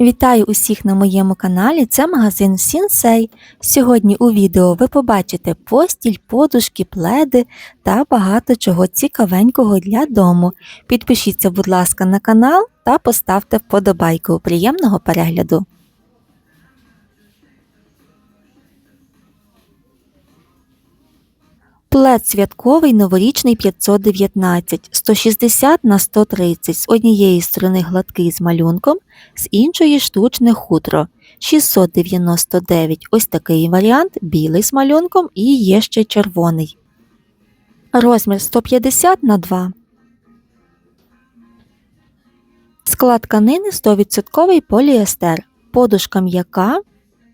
Вітаю усіх на моєму каналі. Це магазин Сінсей. Сьогодні у відео ви побачите постіль, подушки, пледи та багато чого цікавенького для дому. Підпишіться, будь ласка, на канал та поставте вподобайку. Приємного перегляду! Плед святковий новорічний 519, 160 на 130, з однієї сторони гладкий з малюнком, з іншої штучне хутро. 699 ось такий варіант, білий з малюнком і є ще червоний. Розмір 150 на 2. Склад тканини 100% поліестер. Подушка м'яка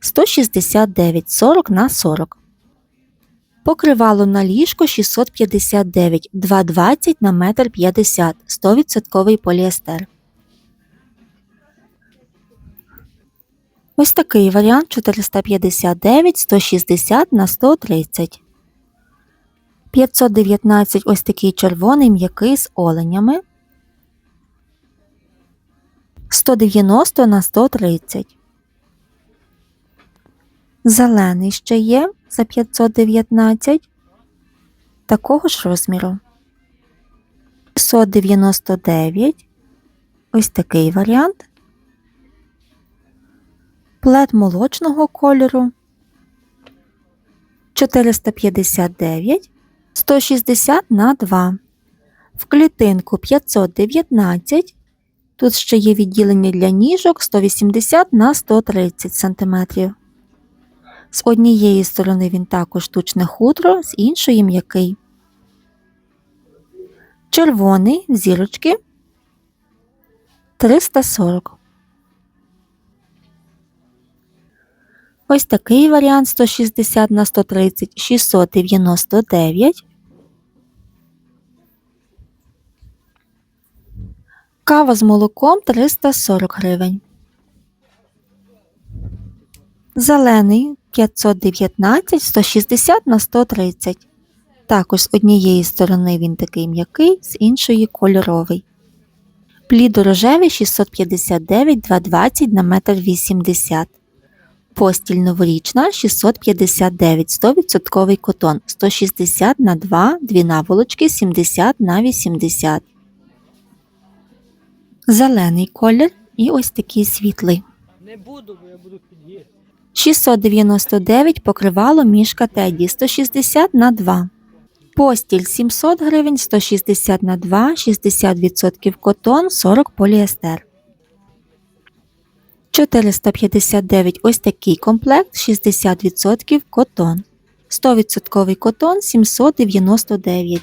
169 40 на 40. Покривало на ліжко 659, 220 на 1,50 м, 100% поліестер. Ось такий варіант 459, 160 на 130. 519 ось такий червоний м'який з оленями. 190 на 130. Зелений ще є за 519 такого ж розміру. 699 ось такий варіант. Плед молочного кольору 459 160 на 2. В клітинку 519. Тут ще є відділення для ніжок 180 на 130 см. З однієї сторони він також штучне хутро, з іншої м'який. Червоний зірочки 340. Ось такий варіант 160 на 130 699. Кава з молоком 340 гривень. Зелений 519 160 на 130. Також з однієї сторони він такий м'який, з іншої кольоровий. Плідорожевий 659 220 на 1,80 м. Постіль новорічна 659 100% котон 160 на 2, дві наволочки 70 на 80. Зелений колір і ось такий світлий. Не буду, бо я буду під'їсти. 699 покривало мішка Теді 160 на 2. Постіль 700 гривень 160 на 2, 60% котон, 40 поліестер. 459 ось такий комплект 60% котон. 100% котон 799.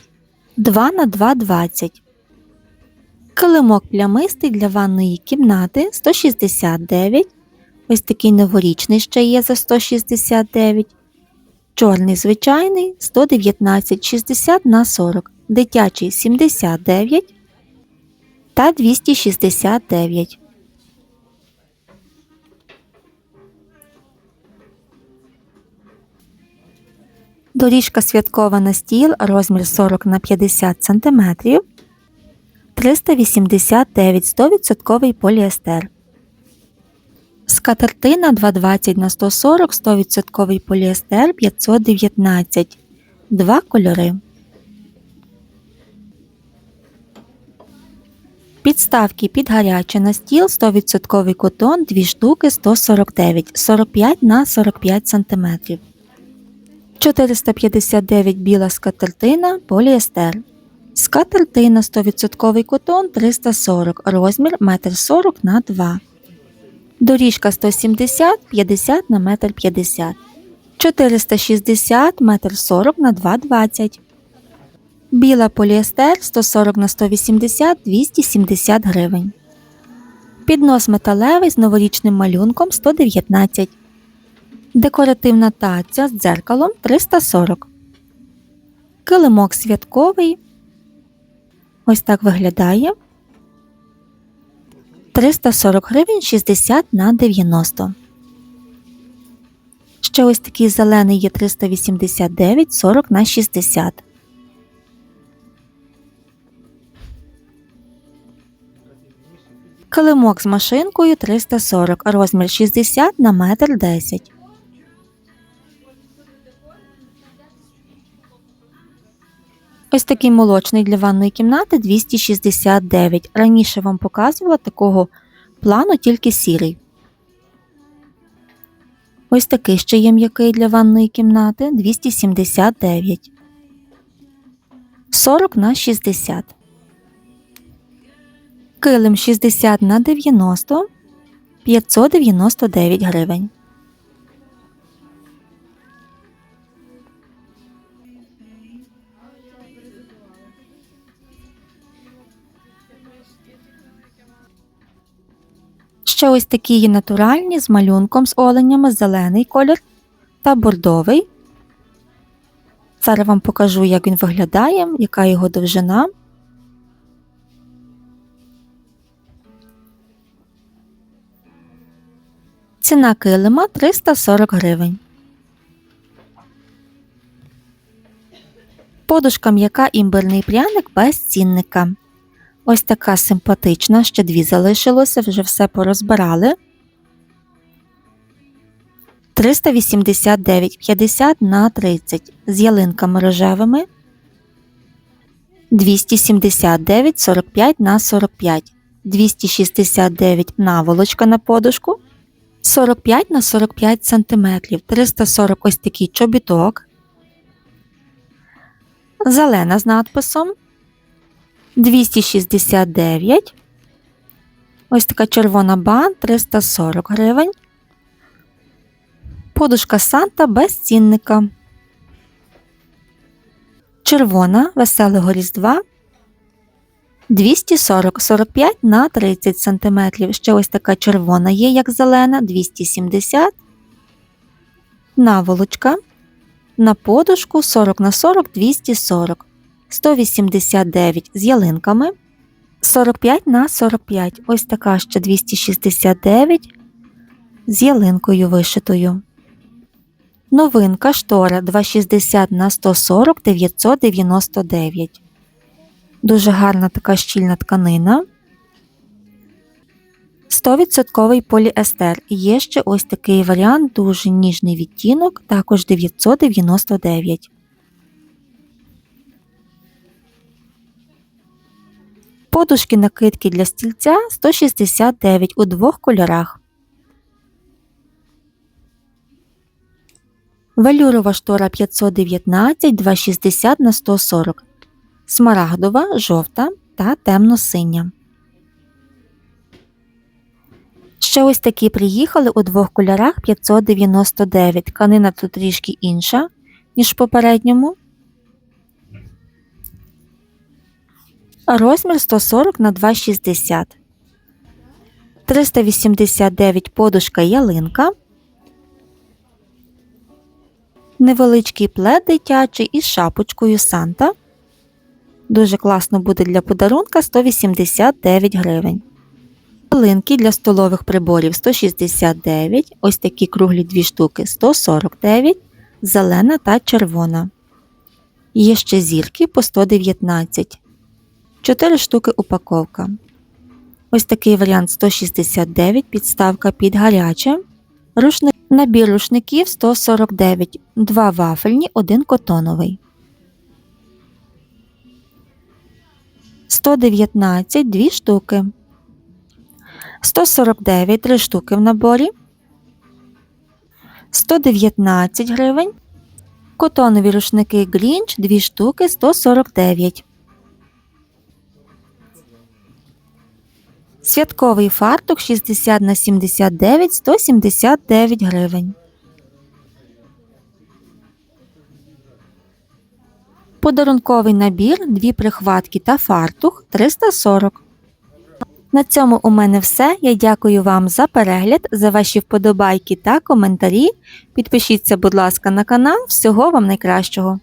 2 на 2 20. Килимок плямистий для ванної кімнати 169. Ось такий новорічний ще є за 169. Чорний звичайний 119 60 на 40. Дитячий 79 та 269. Доріжка святкова на стіл розмір 40 на 50 см 389 100% поліестер. Скатертина 220 на 140 100% поліестер 519. Два кольори. Підставки під гаряче на стіл 100% котон 2 штуки 149 45 на 45 см. 459 біла скатертина поліестер. Скатертина 100% котон 340 розмір 1,40 на 2 Доріжка 170 50 на 1,50 м. 460 1,40 на 2,20 Біла поліестер 140 на 180 270 гривень. Піднос металевий з новорічним малюнком 119 Декоративна таця з дзеркалом 340 Килимок святковий. Ось так виглядає. 340 гривень 60 на 90. Ще ось такий зелений є 389 40 на 60. Килимок з машинкою 340, розмір 60 на метр 10. Ось такий молочний для ванної кімнати 269. Раніше вам показувала такого плану тільки сірий. Ось такий ще є м'який для ванної кімнати 279. 40 на 60. Килим 60 на 90 599 гривень. Ще ось такі є натуральні з малюнком з оленями, зелений колір та бордовий. Зараз вам покажу, як він виглядає, яка його довжина. Ціна килима 340 гривень. Подушка м'яка імбирний пряник без цінника. Ось така симпатична, ще дві залишилося, вже все порозбирали. 389,50 на 30 з ялинками рожевими. 279,45 на 45. 269 наволочка на подушку. 45 на 45 см. 340 ось такий чобіток. Зелена з надписом. 269. Ось така червона бан 340 гривень. Подушка Санта без цінника. Червона веселого різдва 240 45 на 30 см. Ще ось така червона є, як зелена, 270. Наволочка. На подушку 40 на 40 240. 189 з ялинками. 45 на 45. Ось така ще 269 з ялинкою вишитою. Новинка штора 260 на 140 999. Дуже гарна така щільна тканина. 100% поліестер. І Є ще ось такий варіант, дуже ніжний відтінок, також 999. Подушки накидки для стільця 169 у двох кольорах. Велюрова штора 519 260 на 140. Смарагдова, жовта та темно-синя. Ще ось такі приїхали у двох кольорах 599. Тканина тут трішки інша, ніж в попередньому. Розмір 140 на 260. 389 подушка ялинка. Невеличкий плед дитячий із шапочкою Санта. Дуже класно буде для подарунка 189 гривень. Ялинки для столових приборів 169. Ось такі круглі дві штуки 149, зелена та червона. Є ще зірки по 119. 4 штуки упаковка. Ось такий варіант 169, підставка під гаряче. Рушник, набір рушників 149, 2 вафельні, 1 котоновий. 119, 2 штуки. 149, 3 штуки в наборі. 119 гривень. Котонові рушники Грінч 2 штуки 149. Святковий фартук 60 на 79 179 гривень. Подарунковий набір, дві прихватки та фартух 340. На цьому у мене все. Я дякую вам за перегляд, за ваші вподобайки та коментарі. Підпишіться, будь ласка, на канал. Всього вам найкращого!